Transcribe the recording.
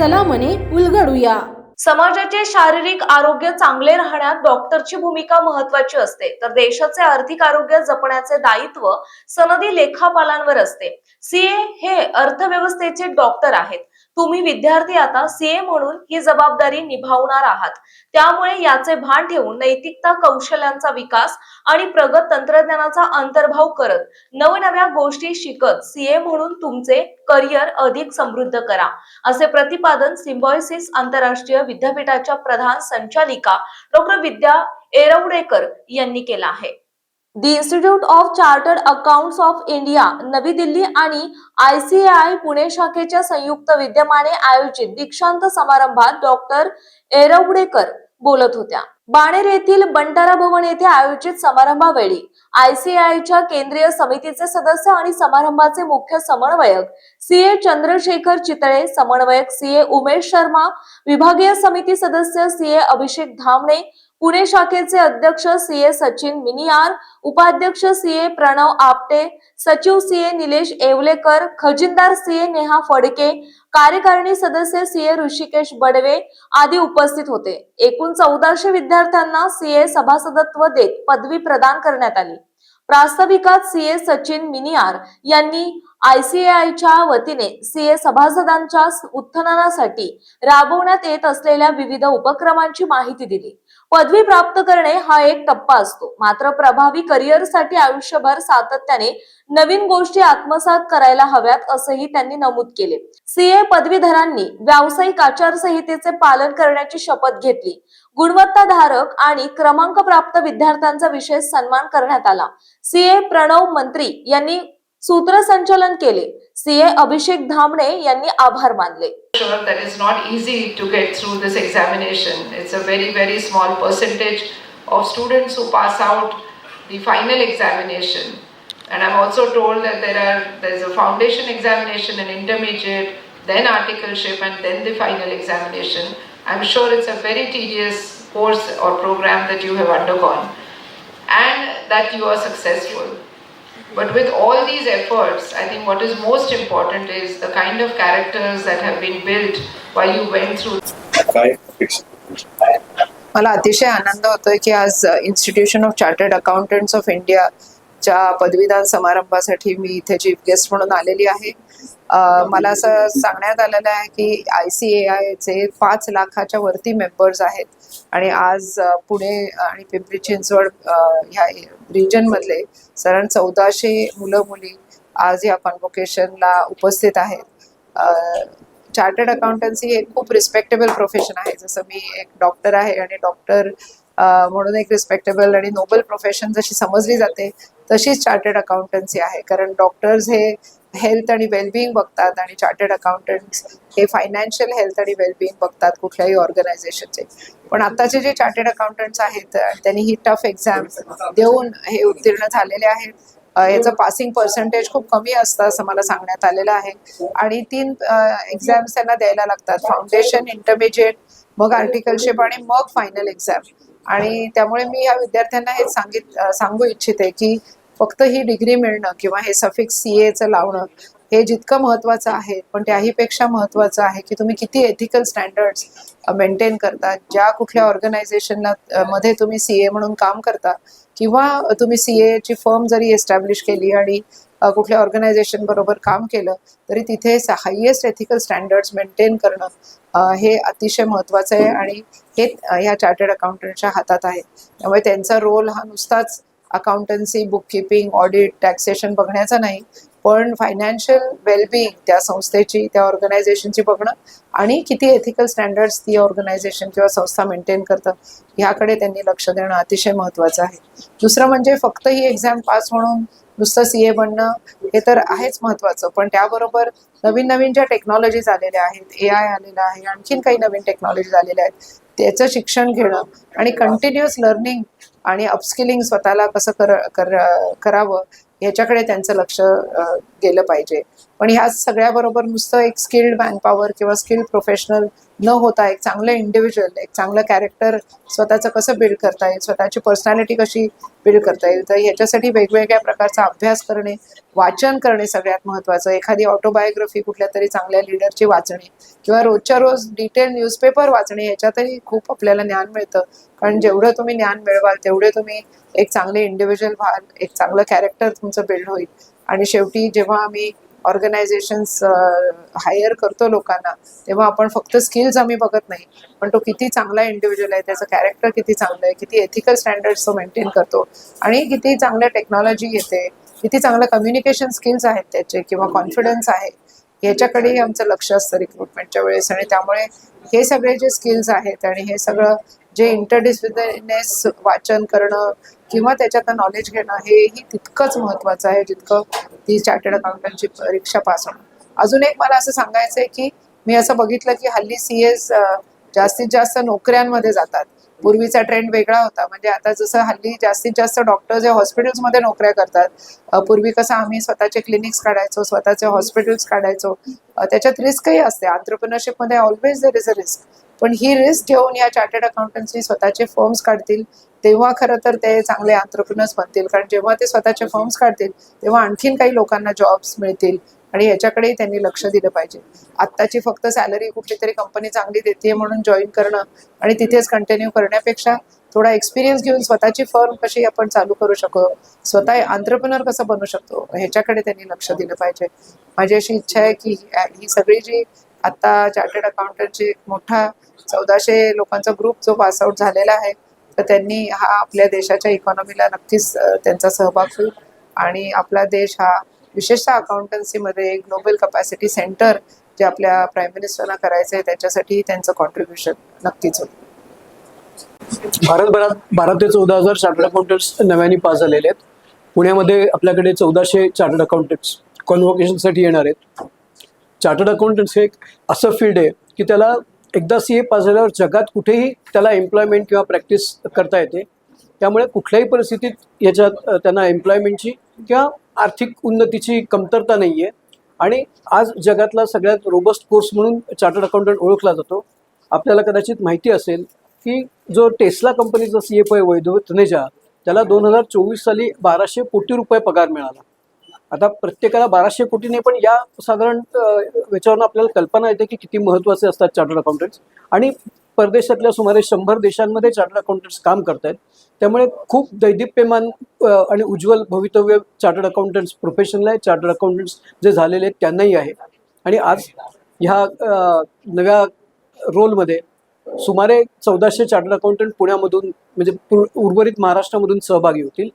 चला मने उलगडूया. समाजाचे शारीरिक आरोग्य चांगले राहण्यात डॉक्टरची भूमिका महत्वाची असते. तर देशाचे आर्थिक आरोग्य जपण्याचे दायित्व सनदी लेखापालांवर असते. सीए हे अर्थव्यवस्थेचे डॉक्टर आहेत. तुम्ही विद्यार्थी आता सीए म्हणून ही जबाबदारी निभावणार आहात. त्यामुळे याचे भान ठेवून नैतिकता कौशल्यांचा विकास आणि प्रगत तंत्रज्ञानाचा अंतर्भाव करत नवनव्या गोष्टी शिकत सीए म्हणून तुमचे करिअर अधिक समृद्ध करा असे प्रतिपादन सिम्बॉयसिस आंतरराष्ट्रीय विद्यापीठाच्या प्रधान संचालिका डॉक्टर विद्या एरवडेकर यांनी केला आहे. The institute of chartered accounts of India Navi Delhi आणि आयसीएआय पुणे शाखेच्या संयुक्त विद्यमाने आयोजित दीक्षांत समारंभात डॉक्टर एरवडेकर बोलत होत्या. बाणेर येथील बंटारा भवन येथे आयोजित समारंभावेळी आयसीआयच्या केंद्रीय समितीचे सदस्य आणि समारंभाचे मुख्य समन्वयक सीए चंद्रशेखर चितळे समन्वयक सीए उमेश शर्मा विभागीय समिती सदस्य सीए अभिषेक धामणे पुणे शाखेचे अध्यक्ष सीए सचिन मिनियार उपाध्यक्ष सीए प्रणव आपटे सचिव सीए निलेश येवलेकर खजिनदार सीए नेहा फडके कार्यकारिणी सदस्य सीए ऋषिकेश बडवे आदी उपस्थित होते. एकूण चौदाशे विद्यार्थ्यांना सीए सभासदत्व देत पदवी प्रदान करण्यात आली. प्रास्ताविकात सीए सचिन मिनियार यांनी आयसीएआयच्या वतीने सीए सभासदांच्या उत्थानासाठी राबवण्यात येत असलेल्या विविध उपक्रमांची माहिती दिली. पदवी प्राप्त करणे हा एक टप्पा असतो. मात्र प्रभावी करिअरसाठी आयुष्यभर सातत्याने नवीन गोष्टी आत्मसात करायला हव्यात असंही त्यांनी नमूद केले. सीए पदवीधरांनी व्यावसायिक आचारसंहितेचे पालन करण्याची शपथ घेतली. गुणवत्ताधारक आणि क्रमांक प्राप्त विद्यार्थ्यांचा विशेष सन्मान करण्यात आला. सीए प्रणव मंत्री यांनी सूत्रसंचालन केले. सीए अभिषेक धामणे यांनी आभार मानले sure that it's not easy to get through this examination. It's a very, very small percentage of students who pass out the final examination. And I'm also told that there are there's a foundation examination, an intermediate, then articleship, and then the final examination. I'm sure it's a very tedious course or program that you have undergone, and that you are successful. But with all these efforts, I think what is most important is the kind of characters that have been built while you went through काय अपेक्षा मला अतिशय आनंद होतोय की आज institution of chartered accountants of च्या पदवीदान समारंभासाठी मी इथे चीफ गेस्ट म्हणून आलेली आहे. मला असं सांगण्यात आलेलं आहे की आय सी ए आयचे पाच लाखाच्या वरती मेंबर्स आहेत. आणि आज पुणे आणि पिंपरी चिंचवड ह्या रिजनमधले साधारण चौदाशे मुलं मुली आज या कॉन्व्होकेशनला उपस्थित आहेत. चार्टर्ड अकाउंटन्सी हे खूप रिस्पेक्टेबल प्रोफेशन आहे. जसं मी एक डॉक्टर आहे आणि डॉक्टर म्हणून एक रिस्पेक्टेबल आणि नोबल प्रोफेशन जशी समजली जाते तशीच चार्टर्ड अकाउंटन्सी आहे. कारण डॉक्टर्स हे हेल्थ आणि वेलबिईंग बघतात आणि चार्टर्ड अकाउंटंट्स हे फायनान्शियल हेल्थ आणि वेलबिईंग बघतात कुठल्याही ऑर्गनायझेशनचे पण आताचे जे चार्टर्ड अकाउंटंट्स आहेत त्यांनी ही टफ एक्झाम देऊन हे उत्तीर्ण झालेले आहेत. याचं पासिंग पर्सेंटेज खूप कमी असतं असं मला सांगण्यात आलेलं आहे. आणि तीन एक्झाम्स त्यांना द्यायला लागतात. फाउंडेशन इंटरमिजिएट मग आर्टिकलशिप आणि मग फायनल एक्झाम आणि त्यामुळे मी या विद्यार्थ्यांना हे सांगित सांगू इच्छिते की फक्त ही डिग्री मिळणं किंवा हे सफिक्स सी एचं लावणं हे जितकं महत्त्वाचं आहे पण त्याहीपेक्षा महत्त्वाचं आहे की तुम्ही किती एथिकल स्टँडर्ड्स मेंटेन करता ज्या कुठल्या ऑर्गनायझेशनला मध्ये तुम्ही सी ए म्हणून काम करता किंवा तुम्ही सी एची फर्म जरी एस्टॅब्लिश केली आणि कुठल्या ऑर्गनायझेशन बरोबर काम केलं तरी तिथे हायेस्ट एथिकल स्टँडर्ड्स मेंटेन करणं हे अतिशय महत्त्वाचं आहे आणि हे ह्या चार्टर्ड अकाउंटंटच्या हातात आहे. त्यामुळे त्यांचा रोल हा नुसताच अकाउंटन्सी बुककीपिंग ऑडिट टॅक्सेशन बघण्याचा नाही पण फायनान्शियल वेलबिईंग त्या संस्थेची त्या ऑर्गनायझेशनची बघणं आणि किती एथिकल स्टँडर्ड्स ती ऑर्गनायझेशन किंवा संस्था मेंटेन करतं ह्याकडे त्यांनी लक्ष देणं अतिशय महत्त्वाचं आहे. दुसरं म्हणजे फक्त ही एक्झाम पास म्हणून नुसतं सी ए बनणं हे तर आहेच महत्त्वाचं पण त्याबरोबर नवीन नवीन ज्या टेक्नॉलॉजीज आलेल्या आहेत ए आय आलेलं आहे आणखीन काही नवीन टेक्नॉलॉजीज आलेल्या आहेत त्याचं शिक्षण घेणं आणि कंटिन्युअस लर्निंग आणि अपस्किलिंग स्वतःला कसं कर करावं ह्याच्याकडे त्यांचं लक्ष गेलं पाहिजे. पण ह्या सगळ्याबरोबर नुसतं एक स्किल्ड मॅनपॉवर किंवा स्किल्ड प्रोफेशनल न होता एक चांगलं इंडिव्हिज्युअल एक चांगलं कॅरेक्टर स्वतःचं कसं बिल्ड करता येईल स्वतःची पर्सनॅलिटी कशी बिल्ड करता येईल? तर ह्याच्यासाठी वेगवेगळ्या प्रकारचा अभ्यास करणे वाचन करणे सगळ्यात महत्त्वाचं एखादी ऑटोबायोग्राफी कुठल्या तरी चांगल्या लिडरची वाचणे किंवा रोजच्या रोज डिटेल न्यूजपेपर वाचणे ह्याच्यातही खूप आपल्याला ज्ञान मिळतं. कारण जेवढं तुम्ही ज्ञान मिळवाल तेवढे तुम्ही एक चांगले इंडिव्हिज्युअल व्हाल एक चांगलं कॅरेक्टर तुमचं बिल्ड होईल. आणि शेवटी जेव्हा आम्ही ऑर्गनायझेशन्स हायर करतो लोकांना तेव्हा आपण फक्त स्किल्स आम्ही बघत नाही. पण तो किती चांगला इंडिव्हिज्युअल आहे त्याचं कॅरेक्टर किती चांगलं आहे किती एथिकल स्टँडर्ड्स तो मेंटेन करतो आणि किती चांगल्या टेक्नॉलॉजी येते किती चांगलं कम्युनिकेशन स्किल्स आहेत त्याचे किंवा कॉन्फिडन्स आहे याच्याकडेही आमचं लक्ष असतं रिक्रुटमेंटच्या वेळेस. आणि त्यामुळे हे सगळे जे स्किल्स आहेत आणि हे सगळं जे इंटरडिसिप्लिनरीनेस वाचन करणं किंवा त्याच्यातनं नॉलेज घेणं हेही तितकंच महत्त्वाचं आहे जितकं ती चार्टर्ड अकाउंटंटची परीक्षा पास होणं. अजून एक मला असं सांगायचं आहे की मी असं बघितलं की हल्ली सी एस जास्तीत जास्त नोकऱ्यांमध्ये जातात. पूर्वीचा ट्रेंड वेगळा होता. म्हणजे आता जसं हल्ली जास्तीत जास्त डॉक्टर्स हे हॉस्पिटल्समध्ये नोकऱ्या करतात. पूर्वी कसं आम्ही स्वतःचे क्लिनिक्स काढायचो स्वतःचे हॉस्पिटल्स काढायचो. त्याच्यात रिस्कही असते. आंतरप्रिनरशिपमध्ये always there is a risk पण ही रिस्क घेऊन या चार्टर्ड अकाउंटंटनी स्वतःचे फर्म्स काढतील. तेव्हा खरं तर ते चांगले आंतरप्रिनर्स बनतील. कारण जेव्हा ते स्वतःचे फर्म्स काढतील तेव्हा आणखीन काही लोकांना जॉब्स मिळतील. आणि याच्याकडेही त्यांनी लक्ष दिलं पाहिजे. आत्ताची फक्त सॅलरी कुठली तरी कंपनी चांगली देते म्हणून जॉईन करणं आणि तिथेच कंटिन्यू करण्यापेक्षा थोडा एक्सपिरियन्स घेऊन स्वतःची फर्म कशी आपण चालू करू शकतो स्वतः आंतरप्रिनर कसं बनू शकतो ह्याच्याकडे त्यांनी लक्ष दिलं पाहिजे. माझी अशी इच्छा आहे की ही सगळी जी आता चार्टर्ड अकाउंटंटची एक मोठा चौदाशे लोकांचा ग्रुप जो पासआउट झालेला आहे तर त्यांनी हा आपल्या देशाच्या इकॉनॉमीला नक्कीच त्यांचा सहभाग होईल. आणि आपला देश हा विशेषतः अकाउंटन्सीमध्ये एक ग्लोबल कपॅसिटी सेंटर जे आपल्या प्राईम मिनिस्टरना करायचं आहे त्याच्यासाठी त्यांचं कॉन्ट्रीब्युशन नक्कीच होईल. भारतभरात बारा ते चौदा हजार चार्टर्ड अकाउंटंट्स नव्याने पास झालेले आहेत. पुण्यामध्ये आपल्याकडे चौदाशे चार्टर्ड अकाउंटंट्स कॉन्व्होकेशनसाठी येणार आहेत. चार्टर्ड अकाउंटंट्स हे एक असं फील्ड आहे की त्याला एकदा सी ए पास झाल्यावर जगात कुठेही त्याला एम्प्लॉयमेंट किंवा प्रॅक्टिस करता येते. त्यामुळे कुठल्याही परिस्थितीत याच्यात त्यांना एम्प्लॉयमेंटची किंवा आर्थिक उन्नतीची कमतरता नाही आहे आणि आज जगातला सगळ्यात रोबस्ट कोर्स म्हणून चार्टर्ड अकाउंटंट ओळखला जातो. आपल्याला कदाचित माहिती असेल की जो टेस्ला कंपनीचा सी एफ आहे वैद्य तनेजा त्याला दोन हजार चोवीस साली बाराशे कोटी रुपये पगार मिळाला. आता प्रत्येकाला बाराशे कोटीने पण या साधारण याच्यावरून आपल्याला कल्पना येते की किती महत्त्वाचे असतात चार्टर्ड अकाउंटंट्स. आणि परदेशातल्या सुमारे शंभर देशांमध्ये चार्टर्ड अकाउंटंट्स काम करत आहेत त्यामुळे खूप दैदिप्यमान आणि उज्ज्वल भवितव्य चार्टर्ड अकाउंटंट्स प्रोफेशनल आहे. चार्टर्ड अकाउंटंट्स जे झालेले आहेत त्यांनाही आहे. आणि आज ह्या नव्या रोलमध्ये सुमारे चौदाशे चार्टर्ड अकाउंटंट पुण्यामधून म्हणजे उर्वरित महाराष्ट्रामधून सहभागी होतील.